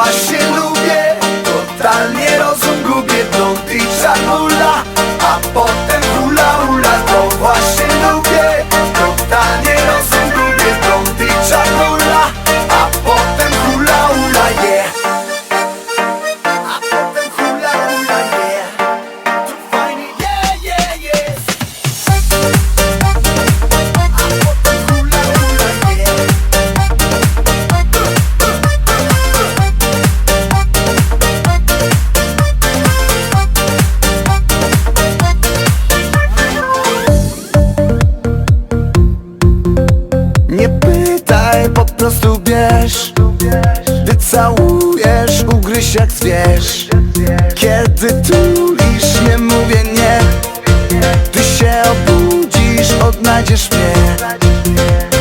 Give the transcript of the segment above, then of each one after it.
Właśnie lubię, totalnie rozum gubię Blond i czarnula, a potem hula hula To właśnie prostu bierz Gdy całujesz, ugryź jak zwierz. Kiedy tulisz, nie mówię nie. Ty się obudzisz, odnajdziesz mnie.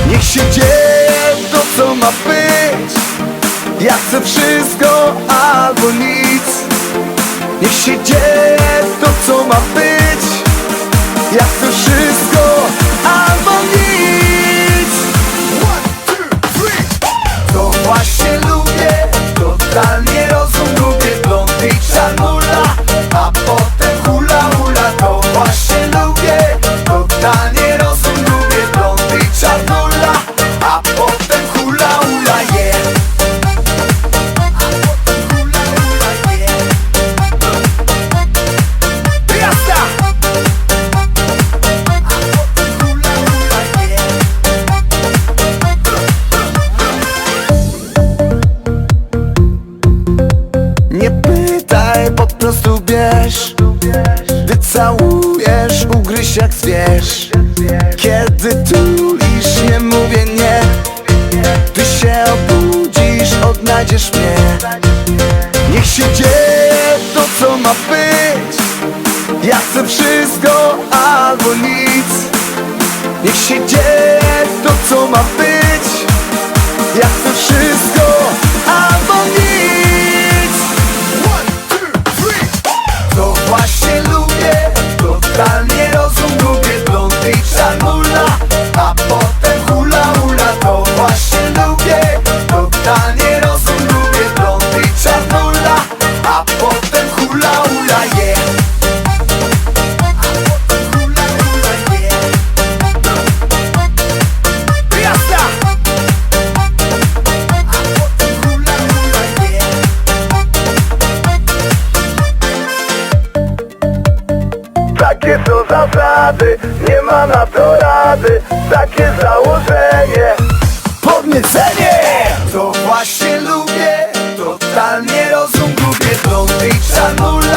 Niech się dzieje to, co ma być. Ja chcę wszystko albo nic. Niech się dzieje to, co ma być. Ja chcę wszystko albo pytaj, po prostu bierz. Gdy całujesz, ugryź jak zwierz. Kiedy tulisz, nie mówię nie. Ty się obudzisz, odnajdziesz mnie. Niech się dzieje to, co ma być. Ja chcę wszystko albo nic. Niech się dzieje to, co ma być. Ja chcę wszystko albo zasady, nie ma na to rady Takie założenie Podniecenie! To właśnie lubię Totalnie rozum gubię Blond i czarnula